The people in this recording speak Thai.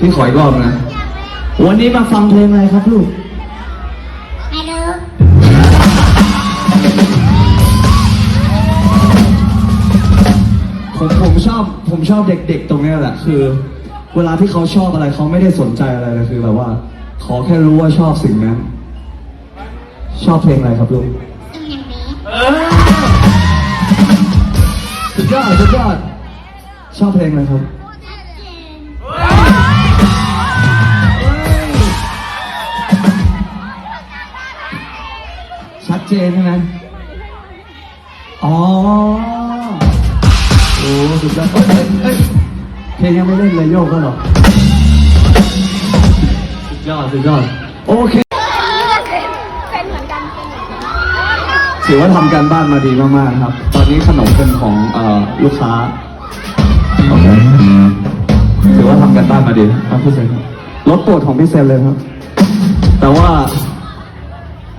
พี่ขออีกรอบนะ วันนี้มาฟังเพลงอะไรครับลูก ไม่รู้ ผมผมชอบผมชอบเด็กๆตรงเนี้ยแหละคือ เวลาที่เขาชอบอะไรเขาไม่ได้สนใจอะไรเลยคือแบบว่า ขอแค่รู้ว่าชอบสิ่งนั้น ชอบเพลงอะไรครับลูกต้องอย่างนี้สุดยอดสุดยอดชอบเพลงอะไรครับ ชัดเจนใช่ไหมอ๋อ โอ้สุดยอดเอ้ยเอ้ยเอ้ยเพลงยังไม่เล่นเลยโยกก็หรอสุดยอดสุดยอดโอเคเป็นเหมือนกันเป็นเหมือนกันถือว่าทำการบ้านมาดีมากๆครับ ตอนนี้ขนมเป็นของเอ่อลูกค้าโอเคถือว่าทำการบ้านมาดีครับพี่เซนครับรถโปรดของพี่เซนเลยครับ